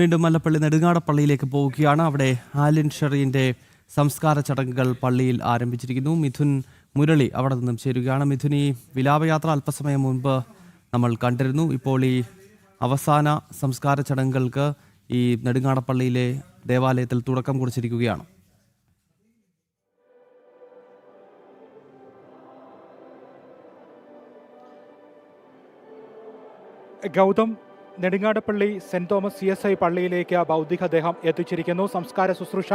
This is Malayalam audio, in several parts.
വീണ്ടും മല്ലപ്പള്ളി നെടുങ്ങാടപ്പള്ളിയിലേക്ക് പോവുകയാണ്. അവിടെ ആലിൻ ഷെറീന്റെ സംസ്കാര ചടങ്ങുകൾ പള്ളിയിൽ ആരംഭിച്ചിരിക്കുന്നു. മിഥുൻ മുരളി അവിടെ നിന്നും ചേരുകയാണ്. മിഥുൻ ഈ വിലാപയാത്ര അല്പസമയം മുൻപ് നമ്മൾ കണ്ടിരുന്നു. ഇപ്പോൾ ഈ അവസാന സംസ്കാര ചടങ്ങുകൾക്ക് ഈ നെടുങ്ങാടപ്പള്ളിയിലെ ദേവാലയത്തിൽ തുടക്കം കുറിച്ചിരിക്കുകയാണ്. Gautham Nedungadappally saint Thomas C S I പള്ളിയിലേക്ക് ഭൗതികദേഹം എത്തിച്ചിരിക്കുന്നു. സംസ്കാര ശുശ്രൂഷ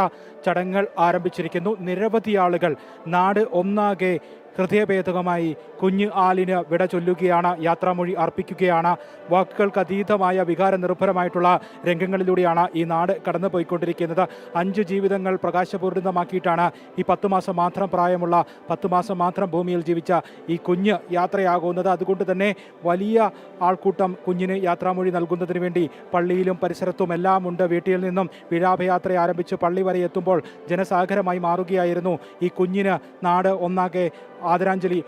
ചടങ്ങുകൾ ആരംഭിച്ചിരിക്കുന്നു. നിരവധി ആളുകൾ നാട് ഒന്നാകെ ഹൃദയഭേദകമായി കുഞ്ഞ് ആലിന് വിട ചൊല്ലുകയാണ് യാത്രാമൊഴി അർപ്പിക്കുകയാണ്. വാക്കുകൾക്ക് അതീതമായ വികാര നിർഭരമായിട്ടുള്ള രംഗങ്ങളിലൂടെയാണ് ഈ നാട് കടന്നു പോയിക്കൊണ്ടിരിക്കുന്നത് അഞ്ച് ജീവിതങ്ങൾ പ്രകാശപൂരിതമാക്കിയിട്ടാണ് ഈ പത്ത് മാസം മാത്രം പ്രായമുള്ള പത്ത് മാസം മാത്രം ഭൂമിയിൽ ജീവിച്ച ഈ കുഞ്ഞ് യാത്രയാകുന്നത്. അതുകൊണ്ട് തന്നെ വലിയ ആൾക്കൂട്ടം കുഞ്ഞിന് യാത്രാമൊഴി നൽകുന്നതിന് വേണ്ടി പള്ളിയിലും പരിസരത്തും എല്ലാം ഉണ്ട്. വീട്ടിൽ നിന്നും വിലാപയാത്ര ആരംഭിച്ച് പള്ളി വരെ എത്തുമ്പോൾ ജനസാഗരമായി മാറുകയായിരുന്നു. ഈ കുഞ്ഞിന് നാട് ഒന്നാകെ ആദരാഞ്ജലി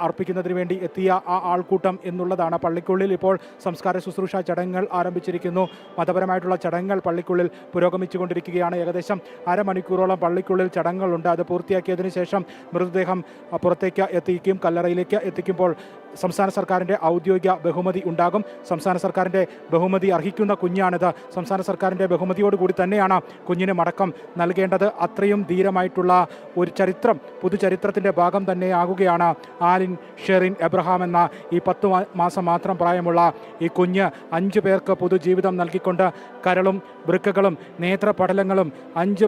അർപ്പിക്കുന്നതിന് വേണ്ടി എത്തിയ ആ ആൾക്കൂട്ടം എന്നുള്ളതാണ് പള്ളിക്കുള്ളിൽ ഇപ്പോൾ സംസ്കാര ശുശ്രൂഷ ചടങ്ങുകൾ ആരംഭിച്ചിരിക്കുന്നു. മതപരമായിട്ടുള്ള ചടങ്ങുകൾ പള്ളിക്കുള്ളിൽ പുരോഗമിച്ചുകൊണ്ടിരിക്കുകയാണ്. ഏകദേശം അരമണിക്കൂറോളം പള്ളിക്കുള്ളിൽ ചടങ്ങുകളുണ്ട്. അത് പൂർത്തിയാക്കിയതിനു ശേഷം മൃതദേഹം പുറത്തേക്ക് എത്തിക്കും. കല്ലറയിലേക്ക് എത്തിക്കുമ്പോൾ സംസ്ഥാന സർക്കാരിന്റെ ഔദ്യോഗിക ബഹുമതി ഉണ്ടാകും. സംസ്ഥാന സർക്കാരിന്റെ ബഹുമതി അർഹിക്കുന്ന കുഞ്ഞാണിത്. സംസ്ഥാന സർക്കാരിന്റെ ബഹുമതിയോടുകൂടി തന്നെയാണ് കുഞ്ഞിന് മടക്കം നൽകേണ്ടത്. അത്രയും ധീരമായിട്ടുള്ള ഒരു ചരിത്രം പുതുചരിത്രത്തിന്റെ ഭാഗം തന്നെയാകുകയാണ്. ആലിൻ ഷെറിൻ എബ്രഹാം എന്ന ഈ പത്ത് മാസം മാത്രം പ്രായമുള്ള ഈ കുഞ്ഞ് അഞ്ച് പേർക്ക് പുതുജീവിതം നൽകിക്കൊണ്ട് കരളും വൃക്കകളും നേത്രപടലങ്ങളും അഞ്ച്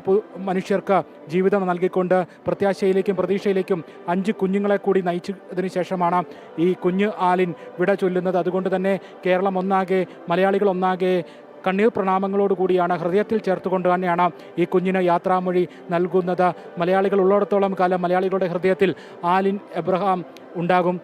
മനുഷ്യർക്ക് ജീവിതം നൽകിക്കൊണ്ട് പ്രത്യാശയിലേക്കും പ്രതീക്ഷയിലേക്കും അഞ്ച് കുഞ്ഞുങ്ങളെ കൂടി നയിച്ചതിന് ശേഷമാണ് ഈ കുഞ്ഞ് ആലിൻ വിട ചൊല്ലുന്നത്. അതുകൊണ്ട് തന്നെ കേരളം ഒന്നാകെ മലയാളികൾ ഒന്നാകെ കണ്ണീർ പ്രണാമങ്ങളോടുകൂടിയാണ് ഹൃദയത്തിൽ ചേർത്തുകൊണ്ട് തന്നെയാണ് ഈ കുഞ്ഞിന് യാത്രാമൊഴി നൽകുന്നത്. മലയാളികൾ ഉള്ളിടത്തോളം കാലം മലയാളികളുടെ ഹൃദയത്തിൽ ആലിൻ എബ്രഹാം ഉണ്ടാകും.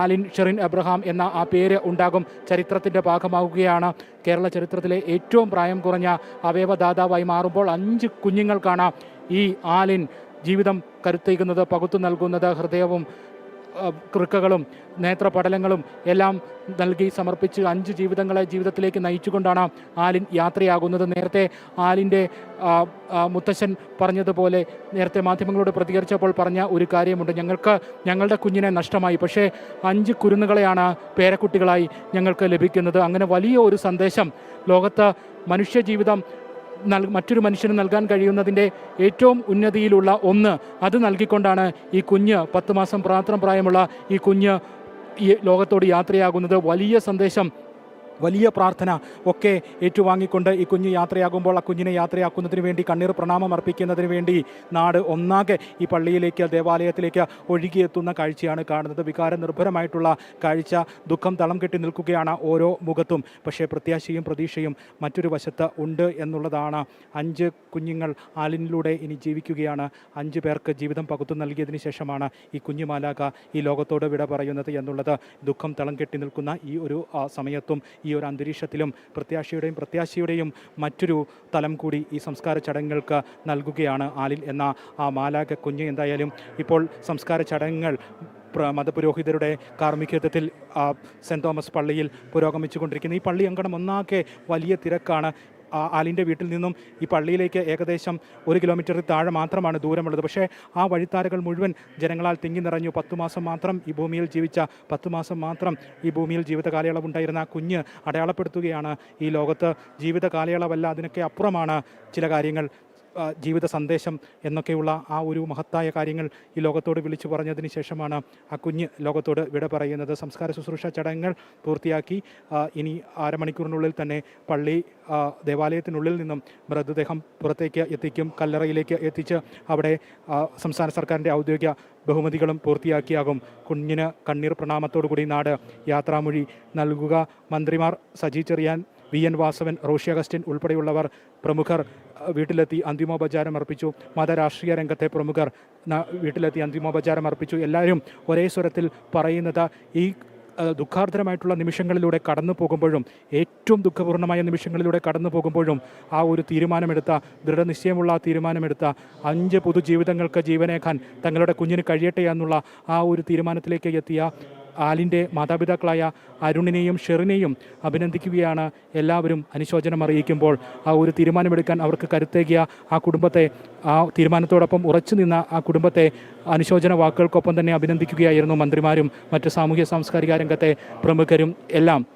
ആലിൻ ഷെറിൻ എബ്രഹാം എന്ന ആ പേര് ഉണ്ടാകും. ചരിത്രത്തിന്റെ ഭാഗമാവുകയാണ്. കേരള ചരിത്രത്തിലെ ഏറ്റവും പ്രായം കുറഞ്ഞ അവയവദാതാവായി മാറുമ്പോൾ അഞ്ച് കുഞ്ഞുങ്ങൾക്കാണ് ഈ ആലിൻ ജീവിതം കരുത്തേക്കുന്നത് പകുത്തു നൽകുന്നത്. ഹൃദയവും കൃക്കകളും നേത്രപടലങ്ങളും എല്ലാം നൽകി സമർപ്പിച്ച് അഞ്ച് ജീവിതങ്ങളെ ജീവിതത്തിലേക്ക് നയിച്ചുകൊണ്ടാണ് ആലിൻ യാത്രയാകുന്നത്. നേരത്തെ ആലിന്റെ മുത്തശ്ശൻ പറഞ്ഞതുപോലെ നേരത്തെ മാധ്യമങ്ങളോട് പ്രതികരിച്ചപ്പോൾ പറഞ്ഞ ഒരു കാര്യമുണ്ട്. ഞങ്ങൾക്ക് ഞങ്ങളുടെ കുഞ്ഞിനെ നഷ്ടമായി. പക്ഷേ അഞ്ച് കുരുന്നുകളെയാണ് പേരക്കുട്ടികളായി ഞങ്ങൾക്ക് ലഭിക്കുന്നത്. അങ്ങനെ വലിയ ഒരു സന്ദേശം ലോകത്ത് മനുഷ്യജീവിതം മറ്റൊരു മനുഷ്യന് നൽകാൻ കഴിയുന്നതിന്റെ ഏറ്റവും ഉന്നതിയിലുള്ള ഒന്ന് അത് നൽകിക്കൊണ്ടാണ് ഈ കുഞ്ഞ് പത്ത് മാസം പ്രാത്രം പ്രായമുള്ള ഈ കുഞ്ഞ് ഈ ലോകത്തോട് യാത്രയാകുന്നത്. വലിയ സന്ദേശം വലിയ പ്രാർത്ഥന ഒക്കെ ഏറ്റുവാങ്ങിക്കൊണ്ട് ഈ കുഞ്ഞ് യാത്രയാകുമ്പോൾ ആ കുഞ്ഞിനെ യാത്രയാക്കുന്നതിന് വേണ്ടി കണ്ണീർ പ്രണാമം അർപ്പിക്കുന്നതിന് വേണ്ടി നാട് ഒന്നാകെ ഈ പള്ളിയിലേക്ക് ദേവാലയത്തിലേക്ക് ഒഴുകിയെത്തുന്ന കാഴ്ചയാണ് കാണുന്നത്. വികാര നിർഭരമായിട്ടുള്ള കാഴ്ച. ദുഃഖം തളം കെട്ടി നിൽക്കുകയാണ് ഓരോ മുഖത്തും. പക്ഷേ പ്രത്യാശയും പ്രതീക്ഷയും മറ്റൊരു വശത്ത് ഉണ്ട് എന്നുള്ളതാണ്. അഞ്ച് കുഞ്ഞുങ്ങൾ ആലിനിലൂടെ ഇനി ജീവിക്കുകയാണ്. അഞ്ച് പേർക്ക് ജീവിതം പകുത്തു നൽകിയതിന് ശേഷമാണ് ഈ കുഞ്ഞുമാലാക ഈ ലോകത്തോട് വിട പറയുന്നത് എന്നുള്ളത്. ദുഃഖം തളം കെട്ടി നിൽക്കുന്ന ഈ ഒരു സമയത്തും ഈ ഒരു അന്തരീക്ഷത്തിലും പ്രത്യാശയുടെയും പ്രത്യാശയുടെയും മറ്റൊരു തലം കൂടി ഈ സംസ്കാര ചടങ്ങുകൾക്ക് നൽകുകയാണ് ആലിൽ എന്ന ആ മാലാക കുഞ്ഞ്. എന്തായാലും ഇപ്പോൾ സംസ്കാര ചടങ്ങുകൾ പ്ര- മതപുരോഹിതരുടെ കാർമ്മികത്വത്തിൽ സെന്റ് തോമസ് പള്ളിയിൽ പുരോഗമിച്ചുകൊണ്ടിരിക്കുന്നു. ഈ പള്ളി അങ്കണം ഒന്നാകെ വലിയ തിരക്കാണ്. ആലിന്റെ വീട്ടിൽ നിന്നും ഈ പള്ളിയിലേക്ക് ഏകദേശം ഒരു കിലോമീറ്ററിൽ താഴെ മാത്രമാണ് ദൂരമുള്ളത്. പക്ഷേ ആ വഴിത്താരകൾ മുഴുവൻ ജനങ്ങളാൽ തിങ്ങി നിറഞ്ഞു. പത്തു മാസം മാത്രം ഈ ഭൂമിയിൽ ജീവിച്ച പത്തു മാസം മാത്രം ഈ ഭൂമിയിൽ ജീവിത കാലയളവുണ്ടായിരുന്ന ആ കുഞ്ഞ് അടയാളപ്പെടുത്തുകയാണ് ഈ ലോകത്ത്. ജീവിത കാലയളവല്ല അതിനൊക്കെ അപ്പുറമാണ് ചില കാര്യങ്ങൾ. ജീവിത സന്ദേശം എന്നൊക്കെയുള്ള ആ ഒരു മഹത്തായ കാര്യങ്ങൾ ഈ ലോകത്തോട് വിളിച്ചു പറഞ്ഞതിന് ശേഷമാണ് ആ കുഞ്ഞ് ലോകത്തോട് വിട പറയുന്നത്. സംസ്കാര ശുശ്രൂഷ ചടങ്ങുകൾ പൂർത്തിയാക്കി ഇനി അരമണിക്കൂറിനുള്ളിൽ തന്നെ പള്ളി ദേവാലയത്തിനുള്ളിൽ നിന്നും മൃതദേഹം പുറത്തേക്ക് എത്തിക്കും കല്ലറയിലേക്ക് എത്തിച്ച് അവിടെ സംസ്ഥാന സർക്കാരിന്റെ ഔദ്യോഗിക ബഹുമതികളും പൂർത്തിയാക്കിയാകും. കുഞ്ഞിന് കണ്ണീർ പ്രണാമത്തോടു കൂടി നാട് യാത്രാമൊഴി നൽകുക. മന്ത്രിമാർ Saji Cherian V N Vasavan Roshy Augustine ഉൾപ്പെടെയുള്ളവർ പ്രമുഖർ വീട്ടിലെത്തി അന്തിമോപചാരം അർപ്പിച്ചു. മതരാഷ്ട്രീയ രംഗത്തെ പ്രമുഖർ വീട്ടിലെത്തി അന്തിമോപചാരം അർപ്പിച്ചു. എല്ലാവരും ഒരേ സ്വരത്തിൽ പറയുന്നത് ഈ ദുഃഖാർദ്ദരമായിട്ടുള്ള നിമിഷങ്ങളിലൂടെ കടന്നു പോകുമ്പോഴും ഏറ്റവും ദുഃഖപൂർണമായ നിമിഷങ്ങളിലൂടെ കടന്നു പോകുമ്പോഴും ആ ഒരു തീരുമാനമെടുത്ത ദൃഢനിശ്ചയമുള്ള ആ തീരുമാനമെടുത്ത അഞ്ച് പുതുജീവിതങ്ങൾക്ക് ജീവനേക്കാൻ തങ്ങളുടെ കുഞ്ഞിന് കഴിയട്ടെ എന്നുള്ള ആ ഒരു തീരുമാനത്തിലേക്ക് എത്തിയ ആലിന്റെ മാതാപിതാക്കളായ അരുണിനെയും ഷെറിനെയും അഭിനന്ദിക്കുകയാണ്. എല്ലാവരും അനുശോചനം അറിയിക്കുമ്പോൾ ആ ഒരു തീരുമാനമെടുക്കാൻ അവർക്ക് കരുത്തേകിയ ആ കുടുംബത്തെ ആ തീരുമാനത്തോടൊപ്പം ഉറച്ചു നിന്ന ആ കുടുംബത്തെ അനുശോചന വാക്കുകൾക്കൊപ്പം തന്നെ അഭിനന്ദിക്കുകയായിരുന്നു മന്ത്രിമാരും മറ്റ് സാമൂഹ്യ സാംസ്കാരിക രംഗത്തെ പ്രമുഖരും എല്ലാം.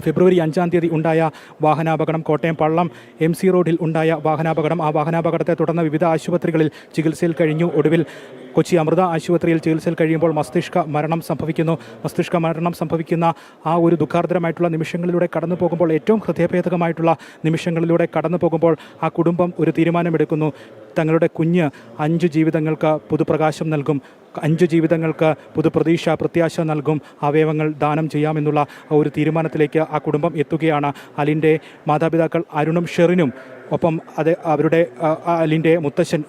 ഫെബ്രുവരി അഞ്ചാം തീയതി ഉണ്ടായ വാഹനാപകടം കോട്ടയം പള്ളം എം സി റോഡിൽ ഉണ്ടായ വാഹനാപകടം. ആ വാഹനാപകടത്തെ തുടർന്ന് വിവിധ ആശുപത്രികളിൽ ചികിത്സയിൽ കഴിഞ്ഞു. ഒടുവിൽ കൊച്ചി അമൃത ആശുപത്രിയിൽ ചികിത്സയിൽ കഴിയുമ്പോൾ മസ്തിഷ്ക മരണം സംഭവിക്കുന്നു. മസ്തിഷ്ക മരണം സംഭവിക്കുന്ന ആ ഒരു ദുഃഖാർദ്രമായിട്ടുള്ള നിമിഷങ്ങളിലൂടെ കടന്നു പോകുമ്പോൾ ഏറ്റവും ഹൃദയഭേദകമായിട്ടുള്ള നിമിഷങ്ങളിലൂടെ കടന്നു പോകുമ്പോൾ ആ കുടുംബം ഒരു തീരുമാനമെടുക്കുന്നു. തങ്ങളുടെ കുഞ്ഞ് അഞ്ച് ജീവിതങ്ങൾക്ക് പുതുപ്രകാശം നൽകും. അഞ്ച് ജീവിതങ്ങൾക്ക് പുതുപ്രതീക്ഷ പ്രത്യാശ നൽകും. അവയവങ്ങൾ ദാനം ചെയ്യാമെന്നുള്ള ഒരു തീരുമാനത്തിലേക്ക് ആ കുടുംബം എത്തുകയാണ്. അലിന്റെ മാതാപിതാക്കൾ അരുണും ഷെറിനും ഒപ്പം അത് അവരുടെ അലിന്റെ മുത്തശ്ശൻ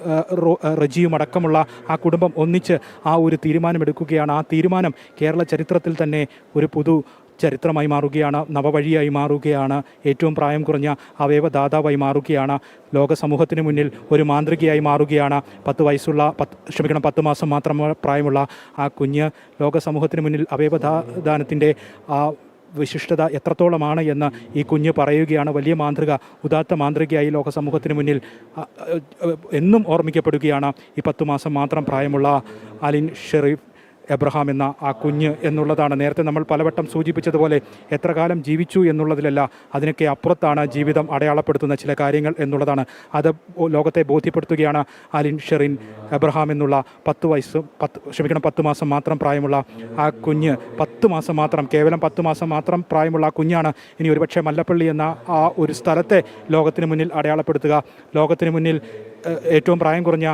റജിയും അടക്കമുള്ള ആ കുടുംബം ഒന്നിച്ച് ആ ഒരു തീരുമാനമെടുക്കുകയാണ്. ആ തീരുമാനം കേരള ചരിത്രത്തിൽ തന്നെ ഒരു പുതു ചരിത്രമായി മാറുകയാണ് നവവഴിയായി മാറുകയാണ്. ഏറ്റവും പ്രായം കുറഞ്ഞ അവയവദാതാവായി മാറുകയാണ്. ലോക സമൂഹത്തിന് മുന്നിൽ ഒരു മാന്ത്രികയായി മാറുകയാണ്. പത്ത് വയസ്സുള്ള പത്ത് ക്ഷമിക്കണം പത്ത് മാസം മാത്രം പ്രായമുള്ള ആ കുഞ്ഞ് ലോക സമൂഹത്തിന് മുന്നിൽ അവയവദാനത്തിന്റെ ആ വിശിഷ്ടത എത്രത്തോളമാണ് എന്ന് ഈ കുഞ്ഞ് പറയുകയാണ്. വലിയ മാന്ത്രിക ഉദാത്ത മാന്ത്രികയായി ലോകസമൂഹത്തിന് മുന്നിൽ എന്നും ഓർമ്മിക്കപ്പെടുകയാണ്. ഈ പത്തു മാസം മാത്രം പ്രായമുള്ള അലിൻ ഷെറീഫ് എബ്രഹാം എന്ന ആ കുഞ്ഞ് എന്നുള്ളതാണ്. നേരത്തെ നമ്മൾ പലവട്ടം സൂചിപ്പിച്ചതുപോലെ എത്ര കാലം ജീവിച്ചു എന്നുള്ളതിലല്ല അതിനൊക്കെ അപ്പുറത്താണ് ജീവിതം അടയാളപ്പെടുത്തുന്ന ചില കാര്യങ്ങൾ എന്നുള്ളതാണ്. അത് ലോകത്തെ ബോധ്യപ്പെടുത്തുകയാണ് അലിൻ ഷെറിൻ എബ്രഹാം എന്നുള്ള പത്ത് വയസ്സ് പത്ത് ക്ഷമിക്കണം പത്ത് മാസം മാത്രം പ്രായമുള്ള ആ കുഞ്ഞ് പത്ത് മാസം മാത്രം കേവലം പത്ത് മാസം മാത്രം പ്രായമുള്ള ആ കുഞ്ഞാണ്. ഇനി ഒരുപക്ഷെ മല്ലപ്പള്ളി എന്ന ആ ഒരു സ്ഥലത്തെ ലോകത്തിന് മുന്നിൽ അടയാളപ്പെടുത്തുക. ലോകത്തിന് മുന്നിൽ ഏറ്റവും പ്രായം കുറഞ്ഞ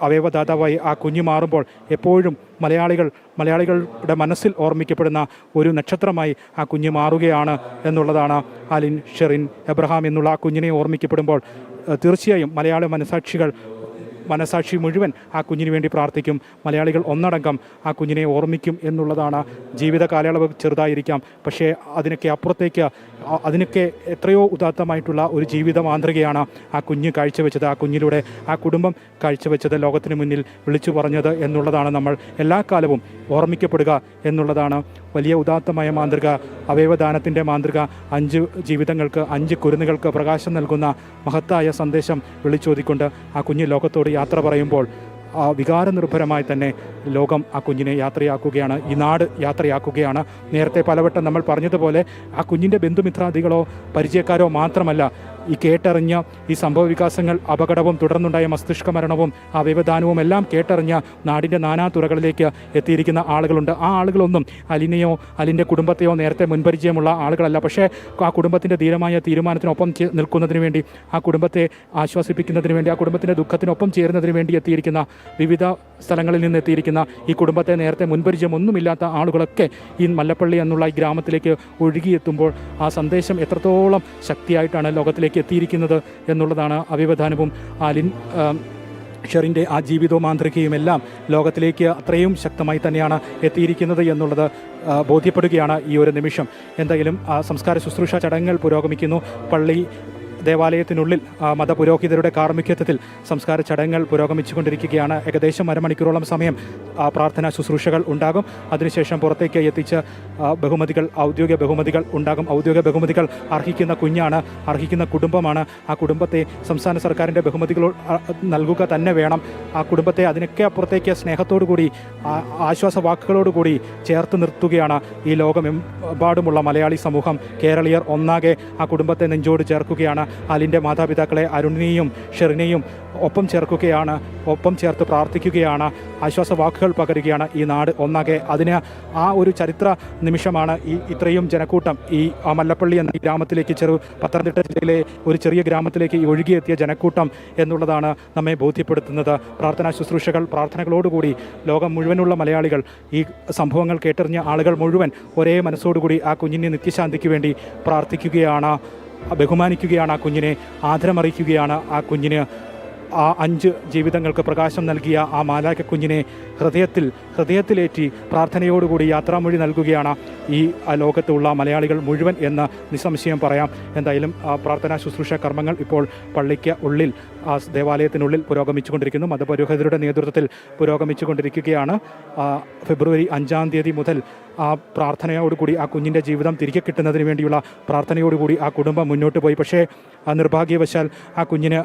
അവയവദാതാവായി ആ കുഞ്ഞു മാറുമ്പോൾ എപ്പോഴും മലയാളികൾ മലയാളികളുടെ മനസ്സിൽ ഓർമ്മിക്കപ്പെടുന്ന ഒരു നക്ഷത്രമായി ആ കുഞ്ഞ് മാറുകയാണ് എന്നുള്ളതാണ് അലിൻ ഷെറിൻ എബ്രഹാം എന്നുള്ള ആ കുഞ്ഞിനെ ഓർമ്മിക്കപ്പെടുമ്പോൾ തീർച്ചയായും മലയാള മനസാക്ഷികൾ മനസാക്ഷി മുഴുവൻ ആ കുഞ്ഞിന് വേണ്ടി പ്രാർത്ഥിക്കും. മലയാളികൾ ഒന്നടങ്കം ആ കുഞ്ഞിനെ ഓർമ്മിക്കും എന്നുള്ളതാണ്. ജീവിത കാലയളവ് ചെറുതായിരിക്കാം. പക്ഷേ അതിനൊക്കെ അപ്പുറത്തേക്ക് അതിനൊക്കെ എത്രയോ ഉദാത്തമായിട്ടുള്ള ഒരു ജീവിത മാന്ത്രികയാണ് ആ കുഞ്ഞ് കാഴ്ചവെച്ചത്. ആ കുഞ്ഞിലൂടെ ആ കുടുംബം കാഴ്ചവെച്ചത് ലോകത്തിന് മുന്നിൽ വിളിച്ചു പറഞ്ഞത് എന്നുള്ളതാണ് നമ്മൾ എല്ലാ കാലവും ഓർമ്മിക്കപ്പെടുക എന്നുള്ളതാണ്. വലിയ ഉദാത്തമായ മാന്ത്രിക അവയവദാനത്തിന്റെ മാന്ത്രിക അഞ്ച് ജീവിതങ്ങൾക്ക് അഞ്ച് കുരുന്നുകൾക്ക് പ്രകാശം നൽകുന്ന മഹത്തായ സന്ദേശം വിളിച്ചോതിക്കൊണ്ട് ആ കുഞ്ഞ് ലോകത്തോട് യാത്ര പറയുമ്പോൾ വികാരനിർഭരമായി തന്നെ ലോകം ആ കുഞ്ഞിനെ യാത്രയാക്കുകയാണ് ഈ നാട് യാത്രയാക്കുകയാണ്. നേരത്തെ പലവട്ടം നമ്മൾ പറഞ്ഞതുപോലെ ആ കുഞ്ഞിന്റെ ബന്ധുമിത്രാദികളോ പരിചയക്കാരോ മാത്രമല്ല ഈ കേട്ടറിഞ്ഞ ഈ സംഭവ വികാസങ്ങൾ അപകടവും തുടർന്നുണ്ടായ മസ്തിഷ്ക മരണവും അവയവദാനവും എല്ലാം കേട്ടറിഞ്ഞ നാടിന്റെ നാനാ തുറകളിലേക്ക് എത്തിയിരിക്കുന്ന ആളുകളുണ്ട്. ആ ആളുകളൊന്നും അലിനെയോ അലിന്റെ കുടുംബത്തെയോ നേരത്തെ മുൻപരിചയമുള്ള ആളുകളല്ല. പക്ഷേ ആ കുടുംബത്തിന്റെ ധീരമായ തീരുമാനത്തിനൊപ്പം നിൽക്കുന്നതിന് വേണ്ടി ആ കുടുംബത്തെ ആശ്വസിപ്പിക്കുന്നതിന് വേണ്ടി ആ കുടുംബത്തിന്റെ ദുഃഖത്തിനൊപ്പം ചേരുന്നതിന് വേണ്ടി എത്തിയിരിക്കുന്ന വിവിധ സ്ഥലങ്ങളിൽ നിന്ന് എത്തിയിരിക്കുന്ന ഈ കുടുംബത്തെ നേരത്തെ മുൻപരിചയമൊന്നുമില്ലാത്ത ആളുകളൊക്കെ ഈ മല്ലപ്പള്ളി എന്നുള്ള ഈ ഗ്രാമത്തിലേക്ക് ഒഴുകിയെത്തുമ്പോൾ ആ സന്ദേശം എത്രത്തോളം ശക്തിയായിട്ടാണ് ലോകത്തിലേക്ക് എത്തിയിരിക്കുന്നത് എന്നുള്ളതാണ് അവിവധാനവും ആലിൻ ഷെറിന്റെ ആ ജീവിതവും മാന്ത്രികയുമെല്ലാം ലോകത്തിലേക്ക് അത്രയും ശക്തമായി തന്നെയാണ് എത്തിയിരിക്കുന്നത് എന്നുള്ളത് ബോധ്യപ്പെടുകയാണ് ഈ ഒരു നിമിഷം. എന്തായാലും ആ സംസ്കാര ശുശ്രൂഷ ചടങ്ങുകൾ പുരോഗമിക്കുന്നു. പള്ളി ദേവാലയത്തിനുള്ളിൽ മതപുരോഹിതരുടെ കാർമ്മികത്വത്തിൽ സംസ്കാര ചടങ്ങുകൾ പുരോഗമിച്ചുകൊണ്ടിരിക്കുകയാണ്. ഏകദേശം അരമണിക്കൂറോളം സമയം പ്രാർത്ഥനാ ശുശ്രൂഷകൾ ഉണ്ടാകും. അതിനുശേഷം പുറത്തേക്ക് എത്തിച്ച ബഹുമതികൾ ഔദ്യോഗിക ബഹുമതികൾ ഉണ്ടാകും. ഔദ്യോഗിക ബഹുമതികൾ അർഹിക്കുന്ന കുഞ്ഞാണ് അർഹിക്കുന്ന കുടുംബമാണ്. ആ കുടുംബത്തെ സംസ്ഥാന സർക്കാരിന്റെ ബഹുമതികൾ നൽകുക തന്നെ വേണം. ആ കുടുംബത്തെ അതിനൊക്കെ അപ്പുറത്തേക്ക് സ്നേഹത്തോടു കൂടി ആശ്വാസ വാക്കുകളോടുകൂടി ചേർത്ത് നിർത്തുകയാണ് ഈ ലോകമെമ്പാടുമുള്ള മലയാളി സമൂഹം. കേരളീയർ ഒന്നാകെ ആ കുടുംബത്തെ നെഞ്ചോട് ചേർക്കുകയാണ്. അലിന്റെ മാതാപിതാക്കളെ അരുണിനെയും ഷെറിനെയും ഒപ്പം ചേർക്കുകയാണ് ഒപ്പം ചേർത്ത് പ്രാർത്ഥിക്കുകയാണ് ആശ്വാസ വാക്കുകൾ പകരുകയാണ് ഈ നാട് ഒന്നാകെ. അതിന് ആ ഒരു ചരിത്ര നിമിഷമാണ് ഈ ഇത്രയും ജനക്കൂട്ടം. ഈ മല്ലപ്പള്ളി എന്ന ഗ്രാമത്തിലേക്ക് ചെറു പത്തനംതിട്ട ജില്ലയിലെ ഒരു ചെറിയ ഗ്രാമത്തിലേക്ക് ഒഴുകിയെത്തിയ ജനക്കൂട്ടം എന്നുള്ളതാണ് നമ്മെ ബോധ്യപ്പെടുത്തുന്നത്. പ്രാർത്ഥനാ ശുശ്രൂഷകൾ പ്രാർത്ഥനകളോടുകൂടി ലോകം മുഴുവനുള്ള മലയാളികൾ ഈ സംഭവങ്ങൾ കേട്ടറിഞ്ഞ ആളുകൾ മുഴുവൻ ഒരേ മനസ്സോടുകൂടി ആ കുഞ്ഞിന്റെ നിത്യശാന്തിക്ക് വേണ്ടി പ്രാർത്ഥിക്കുകയാണ്. ബഹുമാനിക്കുകയാണ് ആ കുഞ്ഞിനെ ആദരമറിയിക്കുകയാണ് ആ കുഞ്ഞിന്. ആ അഞ്ച് ജീവിതങ്ങൾക്ക് പ്രകാശം നൽകിയ ആ മാലാക കുഞ്ഞിനെ ഹൃദയത്തിൽ ഹൃദയത്തിലേറ്റി പ്രാർത്ഥനയോടുകൂടി യാത്രാമൊഴി നൽകുകയാണ് ഈ ലോകത്തുള്ള മലയാളികൾ മുഴുവൻ എന്ന് നിസ്സംശയം പറയാം. എന്തായാലും പ്രാർത്ഥനാ ശുശ്രൂഷ കർമ്മങ്ങൾ ഇപ്പോൾ പള്ളിക്ക് ഉള്ളിൽ ആ ദേവാലയത്തിനുള്ളിൽ പുരോഗമിച്ചുകൊണ്ടിരിക്കുന്നു. മതപുരോഹിതരുടെ നേതൃത്വത്തിൽ പുരോഗമിച്ചുകൊണ്ടിരിക്കുകയാണ്. ഫെബ്രുവരി അഞ്ചാം തീയതി മുതൽ ആ പ്രാർത്ഥനയോടുകൂടി ആ കുഞ്ഞിന്റെ ജീവിതം തിരികെ കിട്ടുന്നതിന് വേണ്ടിയുള്ള പ്രാർത്ഥനയോടുകൂടി ആ കുടുംബം മുന്നോട്ട് പോയി. പക്ഷേ നിർഭാഗ്യവശാൽ ആ കുഞ്ഞിന്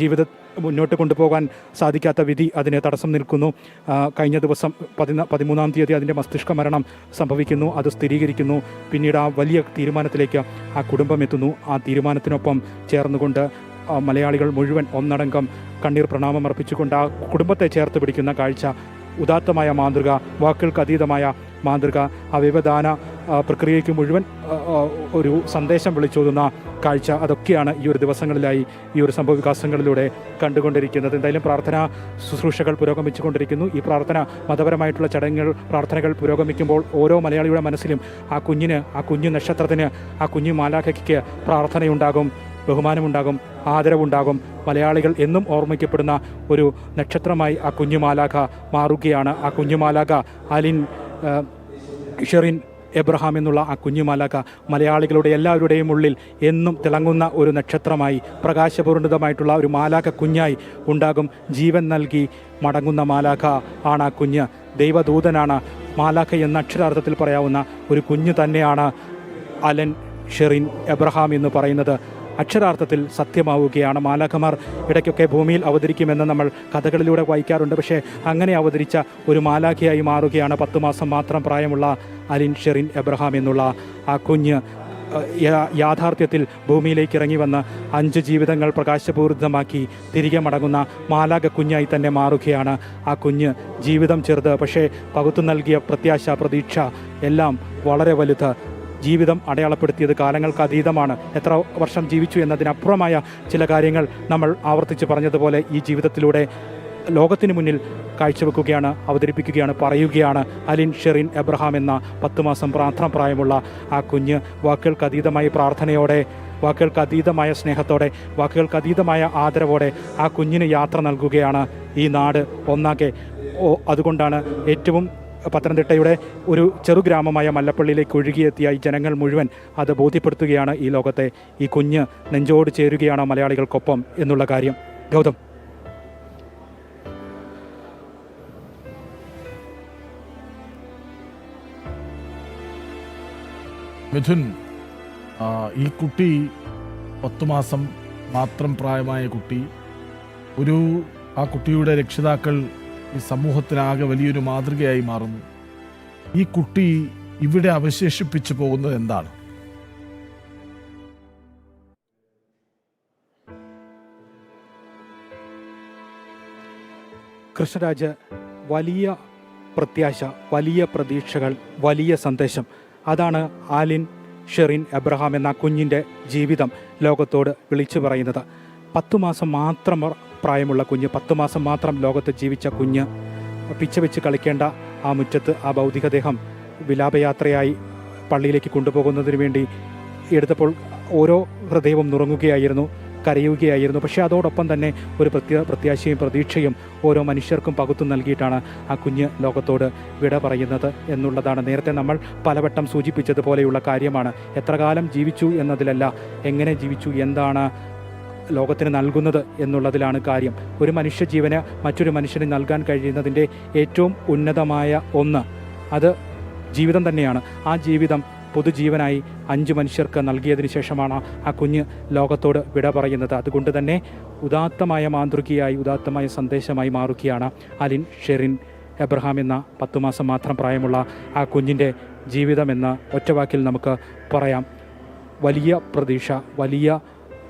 ജീവിത മുന്നോട്ട് കൊണ്ടുപോകാൻ സാധിക്കാത്ത വിധി അതിന് തടസ്സം നിൽക്കുന്നു. കഴിഞ്ഞ ദിവസം പതിനാ പതിമൂന്നാം തീയതി അതിന്റെ മസ്തിഷ്ക മരണം സംഭവിക്കുന്നു. അത് സ്ഥിരീകരിക്കുന്നു. പിന്നീട് ആ വലിയ തീരുമാനത്തിലേക്ക് ആ കുടുംബം എത്തുന്നു. ആ തീരുമാനത്തിനൊപ്പം ചേർന്നുകൊണ്ട് മലയാളികൾ മുഴുവൻ ഒന്നടങ്കം കണ്ണീർ പ്രണാമം അർപ്പിച്ചുകൊണ്ട് ആ കുടുംബത്തെ ചേർത്ത് പിടിക്കുന്ന കാഴ്ച ഉദാത്തമായ മാതൃക വാക്കുകൾക്ക് അതീതമായ മാതൃക ആ വ്യവധാന പ്രക്രിയയ്ക്ക് മുഴുവൻ ഒരു സന്ദേശം വിളിച്ചോതുന്ന കാഴ്ച അതൊക്കെയാണ് ഈ ഒരു ദിവസങ്ങളിലായി ഈ ഒരു സംഭവ വികാസങ്ങളിലൂടെ കണ്ടുകൊണ്ടിരിക്കുന്നത്. എന്തായാലും പ്രാർത്ഥന ശുശ്രൂഷകൾ പുരോഗമിച്ചുകൊണ്ടിരിക്കുന്നു. ഈ പ്രാർത്ഥന മതപരമായിട്ടുള്ള ചടങ്ങുകൾ പ്രാർത്ഥനകൾ പുരോഗമിക്കുമ്പോൾ ഓരോ മലയാളിയുടെ മനസ്സിലും ആ കുഞ്ഞിന് ആ കുഞ്ഞു നക്ഷത്രത്തിന് ആ കുഞ്ഞു മാലാഖയ്ക്ക് പ്രാർത്ഥനയുണ്ടാകും ബഹുമാനമുണ്ടാകും ആദരവുണ്ടാകും. മലയാളികൾ എന്നും ഓർമ്മിക്കപ്പെടുന്ന ഒരു നക്ഷത്രമായി ആ കുഞ്ഞുമാലാഖ മാറുകയാണ്. ആ കുഞ്ഞുമാലാഖ അലിൻ ഷെറിൻ എബ്രഹാം എന്നുള്ള ആ കുഞ്ഞുമാലാക്ക മലയാളികളുടെ എല്ലാവരുടെയും ഉള്ളിൽ എന്നും തിളങ്ങുന്ന ഒരു നക്ഷത്രമായി പ്രകാശപൂർണിതമായിട്ടുള്ള ഒരു മാലാക്ക കുഞ്ഞായി ഉണ്ടാകും. ജീവൻ നൽകി മടങ്ങുന്ന മാലാഖ ആണ് ആ കുഞ്ഞ്. ദൈവദൂതനാണ് മാലാഖ എന്ന അക്ഷരാർത്ഥത്തിൽ പറയാവുന്ന ഒരു കുഞ്ഞ് തന്നെയാണ് അലൻ ഷെറിൻ എബ്രഹാം എന്ന് പറയുന്നത്. അക്ഷരാർത്ഥത്തിൽ സത്യമാവുകയാണ് മാലാഖമാർ. ഇടയ്ക്കൊക്കെ ഭൂമിയിൽ അവതരിക്കുമെന്ന് നമ്മൾ കഥകളിലൂടെ വായിക്കാറുണ്ട്. പക്ഷേ അങ്ങനെ അവതരിച്ച ഒരു മാലാഖയായി മാറുകയാണ് പത്ത് മാസം മാത്രം പ്രായമുള്ള അലിൻ ഷെറിൻ എബ്രഹാം എന്നുള്ള ആ കുഞ്ഞ് യാഥാർത്ഥ്യത്തിൽ ഭൂമിയിലേക്ക് ഇറങ്ങി വന്ന് അഞ്ച് ജീവിതങ്ങൾ പ്രകാശപൂരിതമാക്കി തിരികെ മടങ്ങുന്ന മാലാക കുഞ്ഞായി തന്നെ മാറുകയാണ് ആ കുഞ്ഞ്. ജീവിതം ചെറുത് പക്ഷേ പകുത്തു നൽകിയ പ്രത്യാശ പ്രതീക്ഷ എല്ലാം വളരെ വലുത് ജീവിതം അടയാളപ്പെടുത്തിയത് കാലങ്ങൾക്ക് അതീതമാണ്. എത്ര വർഷം ജീവിച്ചു എന്നതിനപ്പുറമായ ചില കാര്യങ്ങൾ നമ്മൾ ആവർത്തിച്ച് പറഞ്ഞതുപോലെ ഈ ജീവിതത്തിലൂടെ ലോകത്തിന് മുന്നിൽ കാഴ്ചവെക്കുകയാണ് അവതരിപ്പിക്കുകയാണ് പറയുകയാണ് അലിൻ ഷെറിൻ എബ്രഹാം എന്ന പത്ത് മാസം പ്രാർത്ഥന പ്രായമുള്ള ആ കുഞ്ഞ്. വാക്കുകൾക്ക് അതീതമായ പ്രാർത്ഥനയോടെ വാക്കുകൾക്ക് അതീതമായ സ്നേഹത്തോടെ വാക്കുകൾക്ക് അതീതമായ ആദരവോടെ ആ കുഞ്ഞിന് യാത്ര നൽകുകയാണ് ഈ നാട് ഒന്നാകെ. അതുകൊണ്ടാണ് ഏറ്റവും പത്തനംതിട്ടയുടെ ഒരു ചെറുഗ്രാമമായ മല്ലപ്പള്ളിയിലേക്ക് ഒഴുകിയെത്തിയ ഈ ജനങ്ങൾ മുഴുവൻ അത് ബോധ്യപ്പെടുത്തുകയാണ് ഈ ലോകത്തെ. ഈ കുഞ്ഞ് നെഞ്ചോട് ചേരുകയാണ് മലയാളികൾക്കൊപ്പം എന്നുള്ള കാര്യം. ഗൗതം. മിഥുൻ ഈ കുട്ടി പത്തു മാസം മാത്രം പ്രായമായ കുട്ടി. ഒരു ആ കുട്ടിയുടെ രക്ഷിതാക്കൾ ഈ സമൂഹത്തിനാകെ വലിയൊരു മാതൃകയായി മാറുന്നു. ഈ കുട്ടി ഇവിടെ അവശേഷിപ്പിച്ചു പോകുന്നത് എന്താണ്? കൃഷ്ണരാജ് വലിയ പ്രത്യാശ വലിയ പ്രതീക്ഷകൾ വലിയ സന്ദേശം. അതാണ് ആലിൻ ഷെറിൻ എബ്രഹാം എന്ന കുഞ്ഞിന്റെ ജീവിതം ലോകത്തോട് വിളിച്ചു പറയുന്നത്. പത്തു മാസം മാത്രം പ്രായമുള്ള കുഞ്ഞ് പത്ത് മാസം മാത്രം ലോകത്ത് ജീവിച്ച കുഞ്ഞ് പിച്ച വെച്ച് കളിക്കേണ്ട ആ മുറ്റത്ത് ആ ഭൗതികദേഹം വിലാപയാത്രയായി പള്ളിയിലേക്ക് കൊണ്ടുപോകുന്നതിന് വേണ്ടി എടുത്തപ്പോൾ ഓരോ ഹൃദയവും നുറങ്ങുകയായിരുന്നു കരയുകയായിരുന്നു. പക്ഷേ അതോടൊപ്പം തന്നെ ഒരു പ്രത്യ പ്രത്യാശയും പ്രതീക്ഷയും ഓരോ മനുഷ്യർക്കും പകുത്തു നൽകിയിട്ടാണ് ആ കുഞ്ഞ് ലോകത്തോട് വിട പറയുന്നത് എന്നുള്ളതാണ്. നേരത്തെ നമ്മൾ പലവട്ടം സൂചിപ്പിച്ചതുപോലെയുള്ള കാര്യമാണ്. എത്ര കാലം ജീവിച്ചു എന്നതിലല്ല എങ്ങനെ ജീവിച്ചു എന്താണ് ലോകത്തിന് നൽകുന്നത് എന്നുള്ളതിലാണ് കാര്യം. ഒരു മനുഷ്യജീവന് മറ്റൊരു മനുഷ്യന് നൽകാൻ കഴിയുന്നതിന്റെ ഏറ്റവും ഉന്നതമായ ഒന്ന് അത് ജീവിതം തന്നെയാണ്. ആ ജീവിതം പൊതുജീവനായി അഞ്ച് മനുഷ്യർക്ക് നൽകിയതിന് ശേഷമാണ് ആ കുഞ്ഞ് ലോകത്തോട് വിട പറയുന്നത്. അതുകൊണ്ട് തന്നെ ഉദാത്തമായ മാതൃകയായി ഉദാത്തമായ സന്ദേശമായി മാറുകയാണ് അലിൻ ഷെറിൻ എബ്രഹാം എന്ന പത്തു മാസം മാത്രം പ്രായമുള്ള ആ കുഞ്ഞിന്റെ ജീവിതമെന്ന ഒറ്റവാക്കിൽ നമുക്ക് പറയാം. വലിയ പ്രതീക്ഷ വലിയ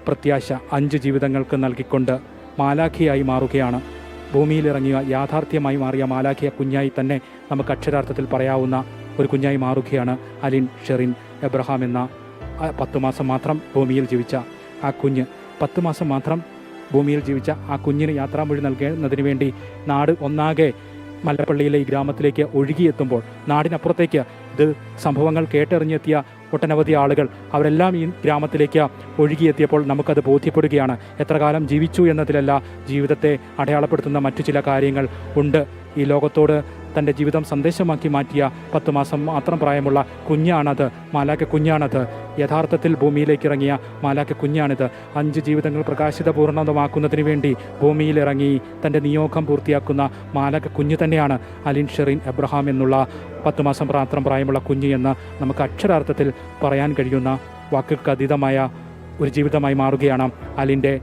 പ്രത്യാശ അഞ്ച് ജീവിതങ്ങൾക്ക് നൽകിക്കൊണ്ട് മാലാഖിയായി മാറുകയാണ്. ഭൂമിയിലിറങ്ങിയ യാഥാർത്ഥ്യമായി മാറിയ മാലാഖിയ കുഞ്ഞായി തന്നെ നമുക്ക് അക്ഷരാർത്ഥത്തിൽ പറയാവുന്ന ഒരു കുഞ്ഞായി മാറുകയാണ് അലിൻ ഷെറിൻ എബ്രഹാം എന്ന പത്ത് മാസം മാത്രം ഭൂമിയിൽ ജീവിച്ച ആ കുഞ്ഞ്. പത്ത് മാസം മാത്രം ഭൂമിയിൽ ജീവിച്ച ആ കുഞ്ഞിന് യാത്രാമൊഴി നൽകുന്നതിന് വേണ്ടി നാട് ഒന്നാകെ മലപ്പള്ളിയിലെ ഈ ഗ്രാമത്തിലേക്ക് ഒഴുകിയെത്തുമ്പോൾ നാടിനപ്പുറത്തേക്ക് ഇത് സംഭവങ്ങൾ കേട്ടറിഞ്ഞെത്തിയ ഒട്ടനവധി ആളുകൾ അവരെല്ലാം ഈ ഗ്രാമത്തിലേക്ക് ഒഴുകിയെത്തിയപ്പോൾ നമുക്കത് ബോധ്യപ്പെടുകയാണ്. എത്ര കാലം ജീവിച്ചു എന്നതിലല്ല ജീവിതത്തെ അടയാളപ്പെടുത്തുന്ന മറ്റു ചില കാര്യങ്ങൾ ഉണ്ട്. ഈ ലോകത്തോട് തന്റെ ജീവിതം സന്ദേശമാക്കി മാറ്റിയ പത്ത് മാസം മാത്രം പ്രായമുള്ള കുഞ്ഞാണത് മാലാക്ക കുഞ്ഞാണത്. യഥാർത്ഥത്തിൽ ഭൂമിയിലേക്ക് ഇറങ്ങിയ മാലാക്ക കുഞ്ഞാണിത്. അഞ്ച് ജീവിതങ്ങൾ പ്രകാശിത പൂർണതമാക്കുന്നതിന് വേണ്ടി ഭൂമിയിലിറങ്ങി തന്റെ നിയോഗം പൂർത്തിയാക്കുന്ന മാലാക്ക കുഞ്ഞു തന്നെയാണ് അലിൻ ഷെറിൻ എബ്രഹാം എന്നുള്ള പത്ത് മാസം മാത്രം പ്രായമുള്ള കുഞ്ഞ് എന്ന് നമുക്ക് അക്ഷരാർത്ഥത്തിൽ പറയാൻ കഴിയുന്ന വാക്കുകൾക്ക് അതീതമായ ഒരു ജീവിതമായി മാറുകയാണ് അലിന്റെ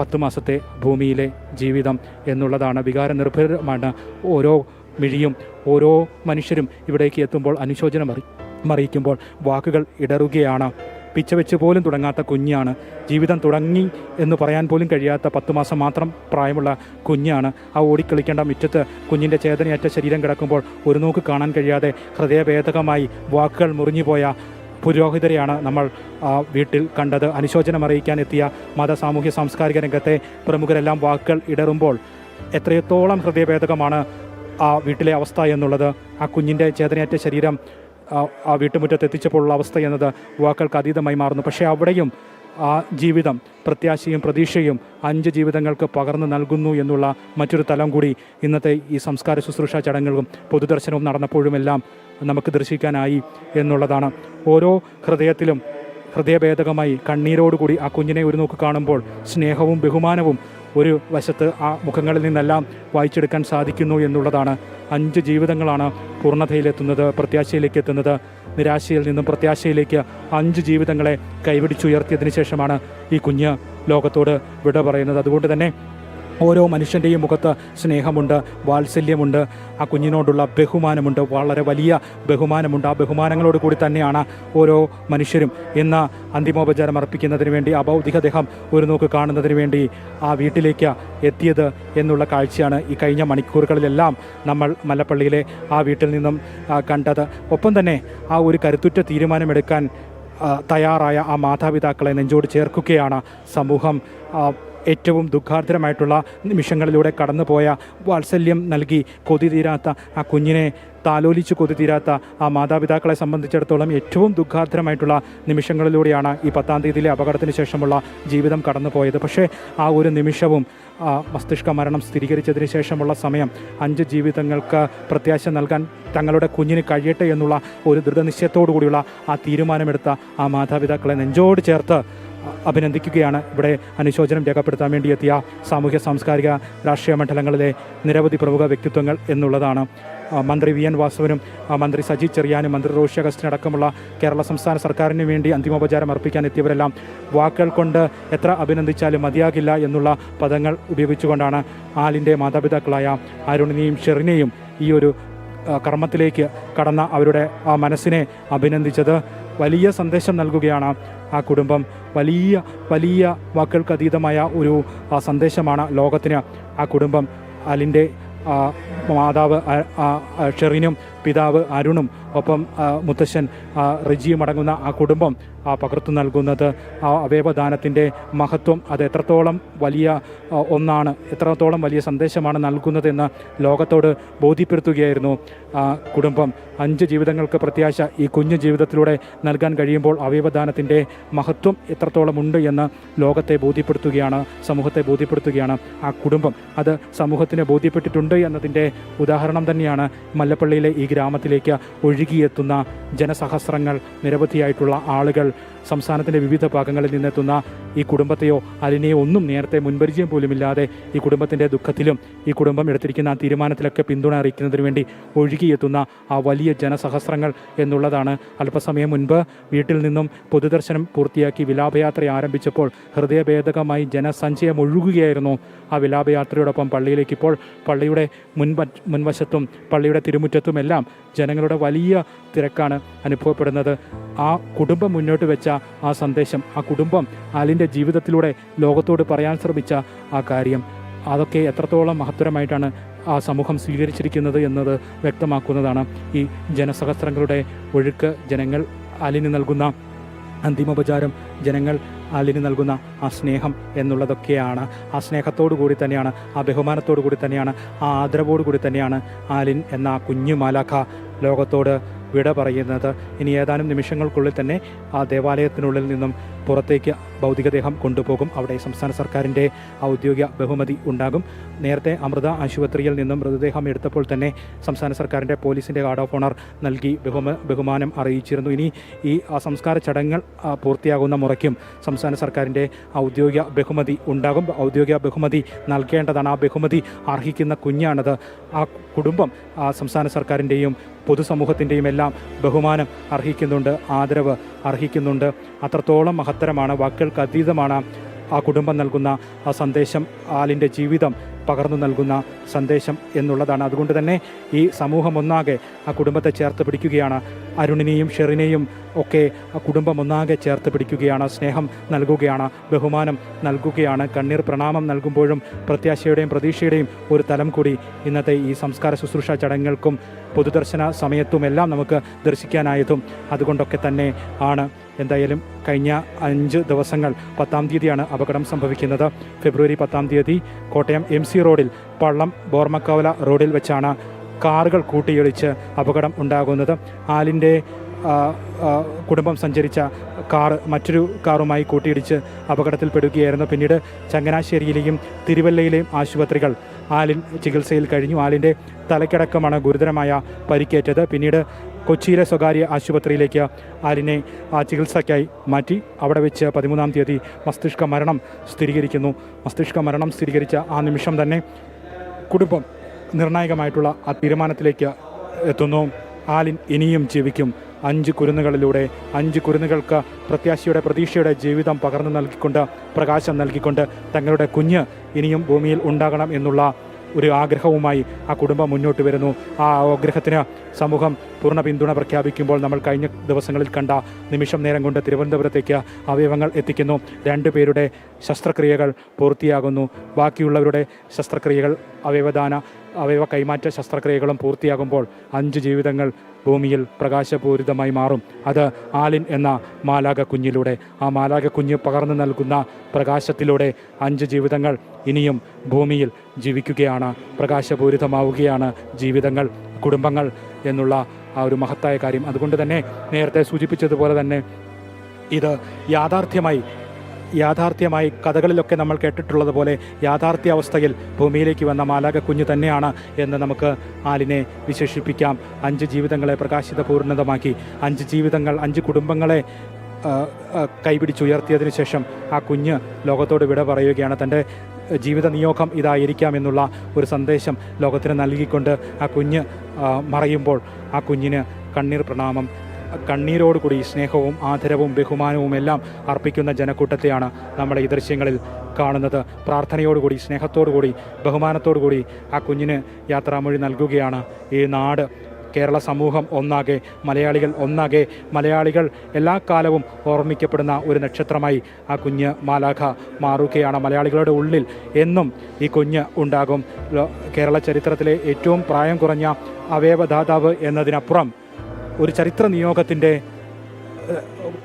പത്ത് മാസത്തെ ഭൂമിയിലെ ജീവിതം എന്നുള്ളതാണ് വികാരനിർഭരമാണ് ഓരോ മിഴിയും ഓരോ മനുഷ്യരും ഇവിടേക്ക് എത്തുമ്പോൾ അനുശോചനം അറി അറിയിക്കുമ്പോൾ വാക്കുകൾ ഇടറുകയാണ്. പിച്ചവെച്ച് പോലും തുടങ്ങാത്ത കുഞ്ഞാണ്. ജീവിതം തുടങ്ങി എന്ന് പറയാൻ പോലും കഴിയാത്ത പത്ത് മാസം മാത്രം പ്രായമുള്ള കുഞ്ഞാണ്. ആ ഓടിക്കളിക്കേണ്ട മുറ്റത്ത് കുഞ്ഞിന്റെ ചേതനയറ്റ ശരീരം കിടക്കുമ്പോൾ ഒരു നോക്ക് കാണാൻ കഴിയാതെ ഹൃദയഭേദകമായി വാക്കുകൾ മുറിഞ്ഞുപോയ പുരോഹിതരെയാണ് നമ്മൾ വീട്ടിൽ കണ്ടത്. അനുശോചനം അറിയിക്കാൻ എത്തിയ മത സാമൂഹ്യ സാംസ്കാരിക രംഗത്തെ പ്രമുഖരെല്ലാം വാക്കുകൾ ഇടറുമ്പോൾ എത്രത്തോളം ഹൃദയഭേദകമാണ് ആ വീട്ടിലെ അവസ്ഥ എന്നുള്ളത് ആ കുഞ്ഞിന്റെ ചേതനയറ്റ ശരീരം ആ, വീട്ടുമുറ്റത്ത് എത്തിച്ചപ്പോഴുള്ള അവസ്ഥ എന്നത് യുവാക്കൾക്ക് അതീതമായി മാറുന്നു. പക്ഷേ അവിടെയും ആ ജീവിതം പ്രത്യാശയും പ്രതീക്ഷയും അഞ്ച് ജീവിതങ്ങൾക്ക് പകർന്നു നൽകുന്നു എന്നുള്ള മറ്റൊരു തലം കൂടി ഇന്നത്തെ ഈ സംസ്കാര ശുശ്രൂഷ ചടങ്ങുകളും പൊതുദർശനവും നടന്നപ്പോഴുമെല്ലാം നമുക്ക് ദർശിക്കാനായി എന്നുള്ളതാണ്. ഓരോ ഹൃദയത്തിലും ഹൃദയഭേദകമായി കണ്ണീരോടുകൂടി ആ കുഞ്ഞിനെ ഒരു നോക്ക് കാണുമ്പോൾ സ്നേഹവും ബഹുമാനവും ഒരു വശത്ത് ആ മുഖങ്ങളിൽ നിന്നെല്ലാം വായിച്ചെടുക്കാൻ സാധിക്കുന്നു എന്നുള്ളതാണ്. അഞ്ച് ജീവിതങ്ങളാണ് പൂർണതയിലെത്തുന്നത് പ്രത്യാശയിലേക്ക് എത്തുന്നത് നിരാശയിൽ നിന്നും പ്രത്യാശയിലേക്ക് അഞ്ച് ജീവിതങ്ങളെ കൈപിടിച്ചുയർത്തിയതിനു ശേഷമാണ് ഈ കുഞ്ഞ് ലോകത്തോട് വിട പറയുന്നത്. അതുകൊണ്ട് തന്നെ ഓരോ മനുഷ്യന്റെയും മുഖത്ത് സ്നേഹമുണ്ട് വാത്സല്യമുണ്ട് ആ കുഞ്ഞിനോടുള്ള ബഹുമാനമുണ്ട് വളരെ വലിയ ബഹുമാനമുണ്ട്. ആ ബഹുമാനങ്ങളോട് കൂടി തന്നെയാണ് ഓരോ മനുഷ്യരും ഇന്ന് അന്തിമോപചാരം അർപ്പിക്കുന്നതിന് വേണ്ടി ഭൗതിക ദേഹം ഒരു നോക്ക് കാണുന്നതിന് വേണ്ടി ആ വീട്ടിലേക്ക് എത്തിയത് എന്നുള്ള കാഴ്ചയാണ് ഈ കഴിഞ്ഞ മണിക്കൂറുകളിലെല്ലാം നമ്മൾ മല്ലപ്പള്ളിയിലെ ആ വീട്ടിൽ നിന്നും കണ്ടത്. ഒപ്പം തന്നെ ആ ഒരു കരുത്തുറ്റ തീരുമാനമെടുക്കാൻ തയ്യാറായ ആ മാതാപിതാക്കളെ നെഞ്ചോട് ചേർക്കുകയാണ് സമൂഹം ഏറ്റവും ദുഃഖാർദ്രമായിട്ടുള്ള നിമിഷങ്ങളിലൂടെ കടന്നുപോയ വാത്സല്യം നൽകി കൊതി തീരാത്ത ആ കുഞ്ഞിനെ താലോലിച്ച് കൊതി തീരാത്ത ആ മാതാപിതാക്കളെ സംബന്ധിച്ചിടത്തോളം ഏറ്റവും ദുഃഖാർദ്രമായിട്ടുള്ള നിമിഷങ്ങളിലൂടെയാണ് ഈ പത്താം തീയതിയിലെ അപകടത്തിന് ശേഷമുള്ള ജീവിതം കടന്നുപോയത്. പക്ഷേ ആ ഒരു നിമിഷവും മസ്തിഷ്ക മരണം സ്ഥിരീകരിച്ചതിന് ശേഷമുള്ള സമയം അഞ്ച് ജീവിതങ്ങൾക്ക് പ്രത്യാശ നൽകാൻ തങ്ങളുടെ കുഞ്ഞിന് കഴിയട്ടെ എന്നുള്ള ഒരു ദൃഢനിശ്ചയത്തോടു കൂടിയുള്ള ആ തീരുമാനമെടുത്ത ആ മാതാപിതാക്കളെ നെഞ്ചോട് ചേർത്ത് അഭിനന്ദിക്കുകയാണ്. ഇവിടെ അനുശോചനം രേഖപ്പെടുത്താൻ വേണ്ടി എത്തിയ സാമൂഹ്യ സാംസ്കാരിക രാഷ്ട്രീയ മണ്ഡലങ്ങളിലെ നിരവധി പ്രമുഖ വ്യക്തിത്വങ്ങൾ എന്നുള്ളതാണ്. മന്ത്രി വി. എൻ. വാസവനും മന്ത്രി സജി ചെറിയാനും മന്ത്രി റോഷി അഗസ്റ്റിനും അടക്കമുള്ള കേരള സംസ്ഥാന സർക്കാരിന് വേണ്ടി അന്തിമോപചാരം അർപ്പിക്കാൻ എത്തിയവരെല്ലാം വാക്കുകൾ കൊണ്ട് എത്ര അഭിനന്ദിച്ചാലും മതിയാകില്ല എന്നുള്ള പദങ്ങൾ ഉപയോഗിച്ചുകൊണ്ടാണ് ആലിന്റെ മാതാപിതാക്കളായ അരുണിനെയും ഷെറിനെയും ഈ ഒരു കർമ്മത്തിലേക്ക് കടന്ന അവരുടെ ആ മനസ്സിനെ അഭിനന്ദിച്ചത്. വലിയ സന്ദേശം നൽകുകയാണ് ആ കുടുംബം വലിയ വലിയ വാക്കുകൾക്ക് അതീതമായ ഒരു സന്ദേശമാണ് ലോകത്തിന്. ആ കുടുംബം അലിന്റെ മാതാവ് ഷെറിനും പിതാവ് അരുണും ഒപ്പം മുത്തശ്ശൻ റിജിയും അടങ്ങുന്ന ആ കുടുംബം ആ, പകർത്തു നൽകുന്നത്. ആ അവയവദാനത്തിന്റെ മഹത്വം അത് എത്രത്തോളം വലിയ ഒന്നാണ് എത്രത്തോളം വലിയ സന്ദേശമാണ് നൽകുന്നതെന്ന് ലോകത്തോട് ബോധ്യപ്പെടുത്തുകയായിരുന്നു കുടുംബം. അഞ്ച് ജീവിതങ്ങൾക്ക് പ്രത്യാശ ഈ കുഞ്ഞു ജീവിതത്തിലൂടെ നൽകാൻ കഴിയുമ്പോൾ അവയവദാനത്തിന്റെ മഹത്വം എത്രത്തോളം ഉണ്ട് എന്ന് ലോകത്തെ ബോധ്യപ്പെടുത്തുകയാണ് സമൂഹത്തെ ബോധ്യപ്പെടുത്തുകയാണ്. ആ കുടുംബം അത് സമൂഹത്തിന് ബോധ്യപ്പെട്ടിട്ടുണ്ട് എന്നതിന്റെ ഉദാഹരണം തന്നെയാണ് മല്ലപ്പള്ളിയിലെ ഈ ഗ്രാമത്തിലേക്ക് ഒഴുകിയെത്തുന്ന ജനസഹസ്രങ്ങൾ നിരവധിയായിട്ടുള്ള ആളുകൾ സംസ്ഥാനത്തിന്റെ വിവിധ ഭാഗങ്ങളിൽ നിന്നെത്തുന്ന ഈ കുടുംബത്തെയോ അതിനെയോ ഒന്നും നേരത്തെ മുൻപരിചയം പോലുമില്ലാതെ ഈ കുടുംബത്തിന്റെ ദുഃഖത്തിലും ഈ കുടുംബം എടുത്തിരിക്കുന്ന തീരുമാനത്തിലൊക്കെ പിന്തുണ അറിയിക്കുന്നതിന് വേണ്ടി ഒഴുകിയെത്തുന്ന ആ വലിയ ജനസഹസ്രങ്ങൾ എന്നുള്ളതാണ്. അല്പസമയം മുൻപ് വീട്ടിൽ നിന്നും പൊതുദർശനം പൂർത്തിയാക്കി വിലാപയാത്ര ആരംഭിച്ചപ്പോൾ ഹൃദയഭേദകമായി ജനസഞ്ചയം ഒഴുകുകയായിരുന്നു. ആ വിലാപയാത്രയോടൊപ്പം പള്ളിയിലേക്ക് ഇപ്പോൾ പള്ളിയുടെ മുൻപ മുൻവശത്തും പള്ളിയുടെ തിരുമുറ്റത്തുമെല്ലാം ജനങ്ങളുടെ വലിയ തിരക്കാണ് അനുഭവപ്പെടുന്നത്. ആ കുടുംബം മുന്നോട്ട് വെച്ച ആ സന്ദേശം ആ കുടുംബം അലിന്റെ ജീവിതത്തിലൂടെ ലോകത്തോട് പറയാൻ ശ്രമിച്ച ആ കാര്യം. അതൊക്കെ എത്രത്തോളം മഹത്തരമായിട്ടാണ് ആ സമൂഹം സ്വീകരിച്ചിരിക്കുന്നത് എന്നത് വ്യക്തമാക്കുന്നതാണ്. ഈ ജനസഹസ്രങ്ങളുടെ ഒഴുക്ക് ജനങ്ങൾ അലിന് നൽകുന്ന അന്തിമോപചാരം ജനങ്ങൾ അലിന് നൽകുന്ന ആ സ്നേഹം എന്നുള്ളതൊക്കെയാണ്. ആ സ്നേഹത്തോടു കൂടി തന്നെയാണ് ആ ബഹുമാനത്തോടു കൂടി തന്നെയാണ് ആ ആദരവോടു കൂടി തന്നെയാണ് ആലിൻ എന്ന കുഞ്ഞു മാലാഖ ലോകത്തോട് വിട പറയുന്നത്. ഇനി ഏതാനും നിമിഷങ്ങൾക്കുള്ളിൽ തന്നെ ആ ദേവാലയത്തിനുള്ളിൽ നിന്നും പുറത്തേക്ക് ഭൗതികദേഹം കൊണ്ടുപോകും. അവിടെ സംസ്ഥാന സർക്കാരിന്റെ ഔദ്യോഗിക ബഹുമതി ഉണ്ടാകും. നേരത്തെ അമൃത ആശുപത്രിയിൽ നിന്നും മൃതദേഹം എടുത്തപ്പോൾ തന്നെ സംസ്ഥാന സർക്കാരിന്റെ പോലീസിന്റെ ഗാർഡ് ഓഫ് ഓണർ നൽകി ബഹുമ ബഹുമാനം അറിയിച്ചിരുന്നു. ഇനി ഈ സംസ്കാര ചടങ്ങുകൾ പൂർത്തിയാകുന്ന മുറയ്ക്കും സംസ്ഥാന സർക്കാരിന്റെ ഔദ്യോഗിക ബഹുമതി ഉണ്ടാകും. ഔദ്യോഗിക ബഹുമതി നൽകേണ്ടതാണ്. ആ ബഹുമതി അർഹിക്കുന്ന കുഞ്ഞാണത്. ആ കുടുംബം ആ സംസ്ഥാന സർക്കാരിന്റെയും പൊതുസമൂഹത്തിന്റെയും എല്ലാം ബഹുമാനം അർഹിക്കുന്നുണ്ട് ആദരവ് അർഹിക്കുന്നുണ്ട്. അത്രത്തോളം മഹത്തരമാണ് വാക്കുകൾക്ക് അതീതമാണ് ആ കുടുംബം നൽകുന്ന ആ സന്ദേശം ആലിന്റെ ജീവിതം പകർന്നു നൽകുന്ന സന്ദേശം എന്നുള്ളതാണ്. അതുകൊണ്ട് തന്നെ ഈ സമൂഹം ഒന്നാകെ ആ കുടുംബത്തെ ചേർത്ത് പിടിക്കുകയാണ്. അരുണിനെയും ഷെറിനെയും ഒക്കെ ആ കുടുംബം ഒന്നാകെ ചേർത്ത് പിടിക്കുകയാണ്. സ്നേഹം നൽകുകയാണ് ബഹുമാനം നൽകുകയാണ്. കണ്ണീർ പ്രണാമം നൽകുമ്പോഴും പ്രത്യാശയുടെയും പ്രതീക്ഷയുടെയും ഒരു തലം കൂടി ഇന്നത്തെ ഈ സംസ്കാര ശുശ്രൂഷ ചടങ്ങുകൾക്കും പൊതുദർശന സമയത്തും എല്ലാം നമുക്ക് ദർശിക്കാനായതും അതുകൊണ്ടൊക്കെ തന്നെ ആണ്. എന്തായാലും കഴിഞ്ഞ അഞ്ച് ദിവസങ്ങൾ പത്താം തീയതിയാണ് അപകടം സംഭവിക്കുന്നത്. ഫെബ്രുവരി പത്താം തീയതി കോട്ടയം എം സി റോഡിൽ പള്ളം ബോർമക്കവല റോഡിൽ വെച്ചാണ് കാറുകൾ കൂട്ടിയിടിച്ച് അപകടം ഉണ്ടാകുന്നത്. ആലിന്റെ കുടുംബം സഞ്ചരിച്ച കാർ മറ്റൊരു കാറുമായി കൂട്ടിയിടിച്ച് അപകടത്തിൽപ്പെടുകയായിരുന്നു. പിന്നീട് ചങ്ങനാശ്ശേരിയിലെയും തിരുവല്ലയിലെയും ആശുപത്രികൾ ആലിൻ ചികിത്സയിൽ കഴിഞ്ഞു. ആലിന്റെ തലയ്ക്കടക്കമാണ് ഗുരുതരമായ പരിക്കേറ്റത്. പിന്നീട് കൊച്ചിയിലെ സ്വകാര്യ ആശുപത്രിയിലേക്ക് ആലിനെ ചികിത്സയ്ക്കായി മാറ്റി. അവിടെ വെച്ച് പതിമൂന്നാം തീയതി മസ്തിഷ്ക മരണം സ്ഥിരീകരിക്കുന്നു. മസ്തിഷ്ക മരണം സ്ഥിരീകരിച്ച ആ നിമിഷം തന്നെ കുടുംബം നിർണായകമായിട്ടുള്ള ആ തീരുമാനത്തിലേക്ക് എത്തുന്നു. ആലിൻ ഇനിയും ജീവിക്കും. അഞ്ച് കുരുന്നുകളിലൂടെ അഞ്ച് കുരുന്നുകൾക്ക് പ്രത്യാശയുടെ പ്രതീക്ഷയുടെ ജീവിതം പകർന്നു നൽകിക്കൊണ്ട് പ്രകാശം നൽകിക്കൊണ്ട് തങ്ങളുടെ കുഞ്ഞ് ഇനിയും ഭൂമിയിൽ ഉണ്ടാകണം എന്നുള്ള ഒരു ആഗ്രഹവുമായി ആ കുടുംബം മുന്നോട്ട് വരുന്നു. ആ ആഗ്രഹത്തിന് സമൂഹം പൂർണ പിന്തുണ പ്രഖ്യാപിക്കുമ്പോൾ നമ്മൾ കഴിഞ്ഞ ദിവസങ്ങളിൽ കണ്ട നിമിഷം നേരം കൊണ്ട് തിരുവനന്തപുരത്തേക്ക് അവയവങ്ങൾ എത്തിക്കുന്നു. രണ്ടുപേരുടെ ശസ്ത്രക്രിയകൾ പൂർത്തിയാകുന്നു. ബാക്കിയുള്ളവരുടെ ശസ്ത്രക്രിയകൾ അവയവദാന അവയവ കൈമാറ്റ ശസ്ത്രക്രിയകളും പൂർത്തിയാകുമ്പോൾ അഞ്ച് ജീവിതങ്ങൾ ഭൂമിയിൽ പ്രകാശപൂരിതമായി മാറും. അത് ആലിൻ എന്ന മാലാക കുഞ്ഞിലൂടെ ആ മാലാക കുഞ്ഞ് പകർന്നു നൽകുന്ന പ്രകാശത്തിലൂടെ അഞ്ച് ജീവിതങ്ങൾ ഇനിയും ഭൂമിയിൽ ജീവിക്കുകയാണ് പ്രകാശപൂരിതമാവുകയാണ് ജീവിതങ്ങൾ കുടുംബങ്ങൾ എന്നുള്ള ആ ഒരു മഹത്തായ കാര്യം. അതുകൊണ്ട് തന്നെ നേരത്തെ സൂചിപ്പിച്ചതുപോലെ തന്നെ ഇത് യാഥാർത്ഥ്യമായി യാഥാർത്ഥ്യമായി കഥകളിലൊക്കെ നമ്മൾ കേട്ടിട്ടുള്ളത് പോലെ യാഥാർത്ഥ്യാവസ്ഥയിൽ ഭൂമിയിലേക്ക് വന്ന മാലാക കുഞ്ഞു തന്നെയാണ് എന്ന് നമുക്ക് ആലിനെ വിശേഷിപ്പിക്കാം. അഞ്ച് ജീവിതങ്ങളെ പ്രകാശിത പൂർണതമാക്കി അഞ്ച് ജീവിതങ്ങൾ അഞ്ച് കുടുംബങ്ങളെ കൈപിടിച്ചുയർത്തിയതിനു ശേഷം ആ കുഞ്ഞ് ലോകത്തോട് വിട പറയുകയാണ്. തന്റെ ജീവിത നിയോഗം ഇതായിരിക്കാം എന്നുള്ള ഒരു സന്ദേശം ലോകത്തിന് നൽകിക്കൊണ്ട് ആ കുഞ്ഞ് മറയുമ്പോൾ ആ കുഞ്ഞിന് കണ്ണീർ പ്രണാമം കണ്ണീരോടുകൂടി സ്നേഹവും ആദരവും ബഹുമാനവും എല്ലാം അർപ്പിക്കുന്ന ജനക്കൂട്ടത്തെയാണ് നമ്മുടെ ഈ ദൃശ്യങ്ങളിൽ കാണുന്നത്. പ്രാർത്ഥനയോടുകൂടി സ്നേഹത്തോടുകൂടി ബഹുമാനത്തോടുകൂടി ആ കുഞ്ഞിന് യാത്രാമൊഴി നൽകുകയാണ്. ഈ നാട് കേരള സമൂഹം ഒന്നാകെ മലയാളികൾ ഒന്നാകെ മലയാളികൾ എല്ലാ കാലവും ഓർമ്മിക്കപ്പെടുന്ന ഒരു നക്ഷത്രമായി ആ കുഞ്ഞ് മാലാഖ മാറുകയാണ്. മലയാളികളുടെ ഉള്ളിൽ എന്നും ഈ കുഞ്ഞ് ഉണ്ടാകും. കേരള ചരിത്രത്തിലെ ഏറ്റവും പ്രായം കുറഞ്ഞ അവയവദാതാവ് എന്നതിനപ്പുറം ഒരു ചരിത്ര നിയോഗത്തിന്റെ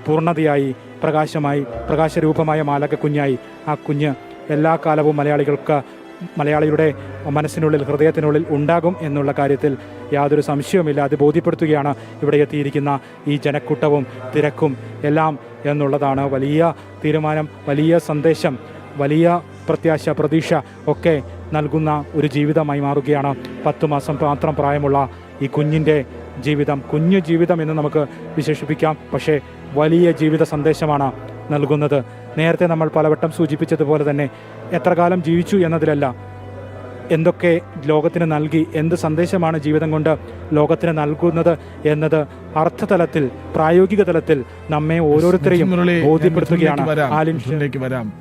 പൂർണതയായി പ്രകാശമായി പ്രകാശരൂപമായ മാലക കുഞ്ഞായി ആ കുഞ്ഞ് എല്ലാ കാലവും മലയാളികൾക്ക് മലയാളിയുടെ മനസ്സിനുള്ളിൽ ഹൃദയത്തിനുള്ളിൽ ഉണ്ടാകും എന്നുള്ള കാര്യത്തിൽ യാതൊരു സംശയവുമില്ല. അത് ബോധ്യപ്പെടുത്തുകയാണ് ഇവിടെ എത്തിയിരിക്കുന്ന ഈ ജനക്കൂട്ടവും തിരക്കും എല്ലാം എന്നുള്ളതാണ് വലിയ തീരുമാനം വലിയ സന്ദേശം വലിയ പ്രത്യാശ പ്രതീക്ഷ ഒക്കെ നൽകുന്ന ഒരു ജീവിതമായി മാറുകയാണ്. പത്ത് മാസം മാത്രം പ്രായമുള്ള ഈ കുഞ്ഞിന്റെ ജീവിതം കുഞ്ഞു ജീവിതം എന്ന് നമുക്ക് വിശേഷിപ്പിക്കാം. പക്ഷേ വലിയ ജീവിത സന്ദേശമാണ് നൽകുന്നത്. നേരത്തെ നമ്മൾ പലവട്ടം സൂചിപ്പിച്ചതുപോലെ തന്നെ എത്ര കാലം ജീവിച്ചു എന്നതിലല്ല. എന്തൊക്കെ ലോകത്തിന് നൽകി എന്ത് സന്ദേശമാണ് ജീവിതം കൊണ്ട് ലോകത്തിന് നൽകുന്നത് എന്നത് അർത്ഥതലത്തിൽ പ്രായോഗിക തലത്തിൽ നമ്മെ ഓരോരുത്തരെയും ബോധ്യപ്പെടുത്തുകയാണ്. ആലിംഷനിലേക്ക് വരാം.